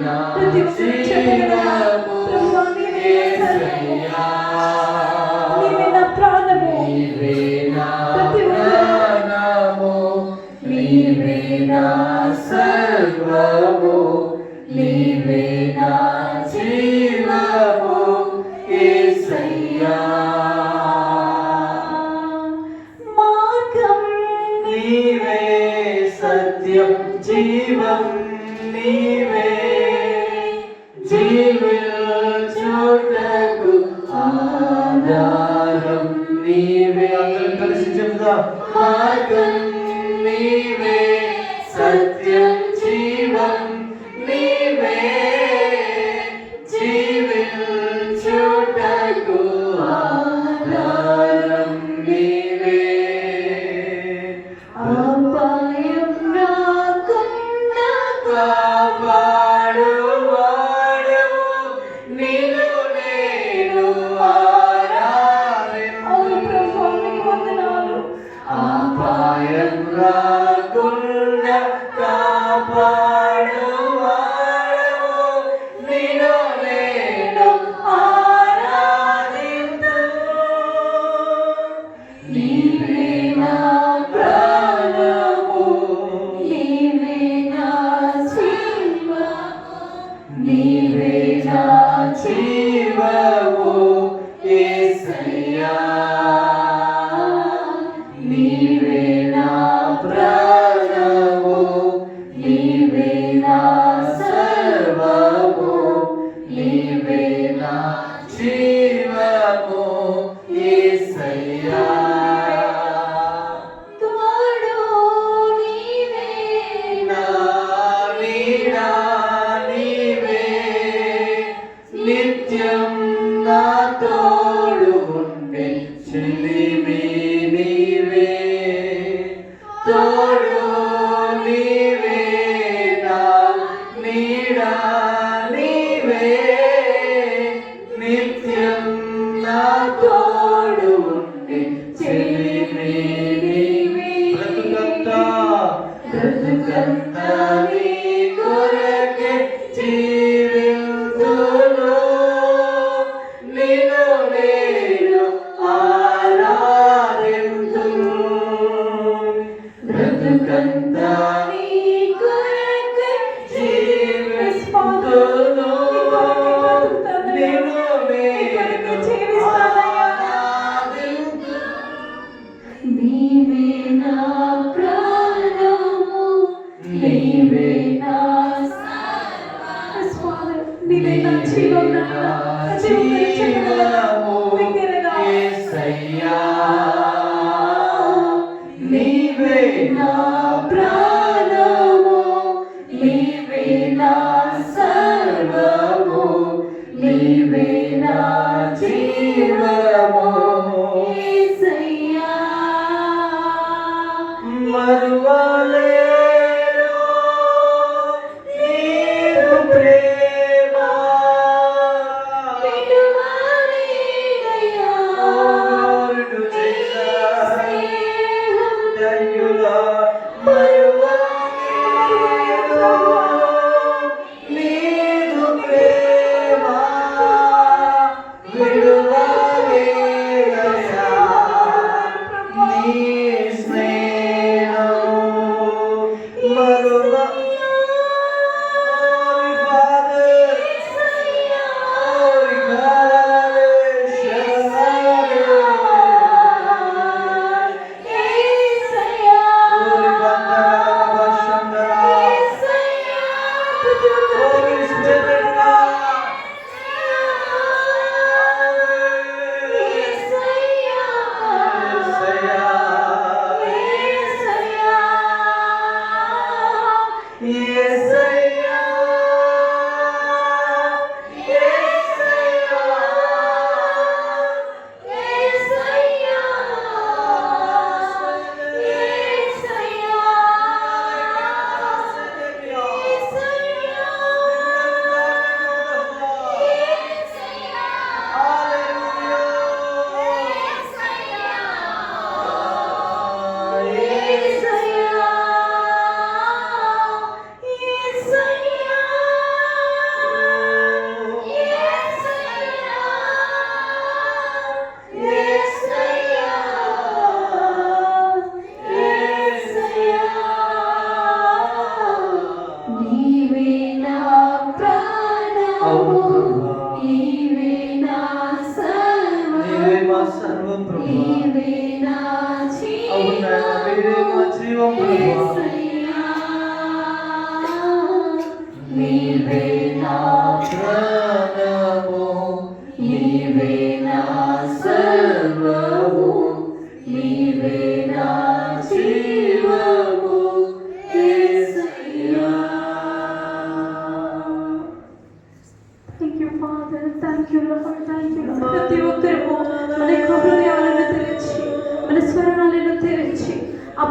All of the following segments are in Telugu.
ప్రతి ఒక్కరు చెప్పగలరా ప్రభు నీవే నా ప్రాణము ప్రతి ఒక్కరు నీవే నా సర్వము నీవే నా జీవము ఏసయ్యా మార్గం నీవే సత్యం జీవం నీవే salva. జీవము ఏసయ్యా. తోడు నీవే నా నీడా నీవే. నిత్యం నా తోడు ఉండే చెల్లి. నుండి చెలిమి బ్రతుకంతా బ్రతుకంతా Krishna Prabhu. సర్వం ప్రభు నీవే నా అవునా మీరే మా జీవం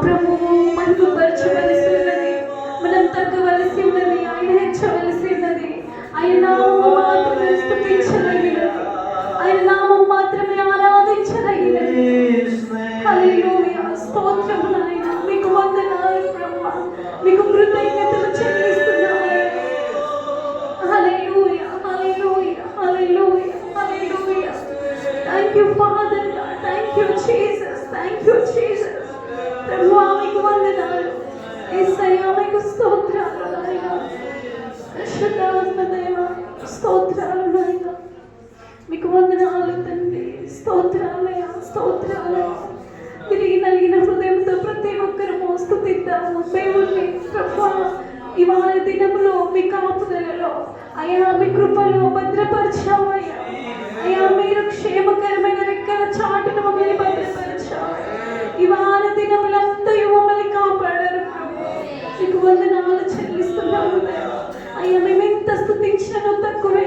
ప్రభువు మహిమపరచవలసి ఉన్నది మనం తగ్గవలసి ఉన్నది ఆయన హెచ్చవలసి ఉన్నది ఆయన నామము మాత్రమే స్థుతించదగినది ఆయన నామం మాత్రమే ఆరాధించదగినది హల్లెలూయా. స్తోత్రం నాయన. మీకు వందనాలు ప్రభువా మీకు కృతజ్ఞతలు యేసయ్యా మీకు దేవ స్తోత్రాలు మీకు వందనాలు తండ్రి. స్తోత్రాలయ స్తోత్రాలయ తిరిగి నలిగిన హృదయంతో ప్రతి ఒక్కరు స్థుతిద్దాము. దేవుణ్ణి ప్రభా ఇవాళ దినములో మీ కాపుదలలో. అయా మీ కృపలో భద్రపరచావు అయ్యా అయా మీరు క్షేమకరమైన రెక్కల చాటును మమ్మల్ని భద్రపరచావు ఇవాళ దినములంతా మమ్మల్ని కాపాడారు ప్రభు మీకు వందనాలు చెల్లిస్తున్నాము అయ్యా. మేము ఎంత స్థుతించినో తక్కువే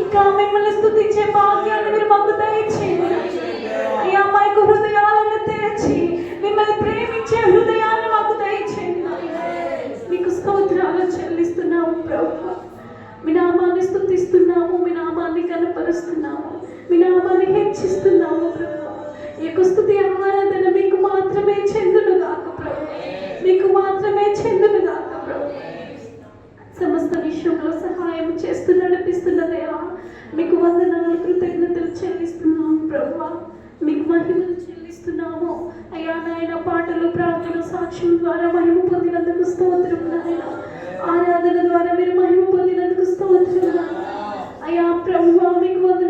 ఇంకా మిమ్మల్ని స్థుతించే భాగ్యాన్ని మీరు మాకు దయచేయండి. అయ్యా మా యొక్క హృదయాలను తెరచి మిమ్మల్ని ప్రేమించే హృదయాన్ని మాకు దయచేయండి మీకు స్తోత్రాలు చెల్లిస్తున్నాము ప్రభు. మీ నామాన్ని స్థుతిస్తున్నాము మీ నామాన్ని కనపరుస్తున్నాము మీ నామాన్ని హెచ్చిస్తున్నాము ప్రభు. ఈ యొక్క స్థుతి ఆరాధన మీకు మాత్రమే చెందును కాకు ప్రభు. మీకు చెందును సమస్త విషయంలో సహాయం చేస్తూ నడిపిస్తున్న దేవా మీకు వందనాలు కృతజ్ఞతలు చెల్లిస్తున్నాము ప్రభు మీకు మహిమలు చెల్లిస్తున్నాము. అయ్యా నాయన పాటలు ప్రార్థన సాక్ష్యం ద్వారా మహిమ పొందినందుకు స్తోత్రం నాయన. ఆరాధన ద్వారా మీరు మహిమ పొందినందుకు స్తోత్రం అయ్యా ప్రభు మీకు వందనాలు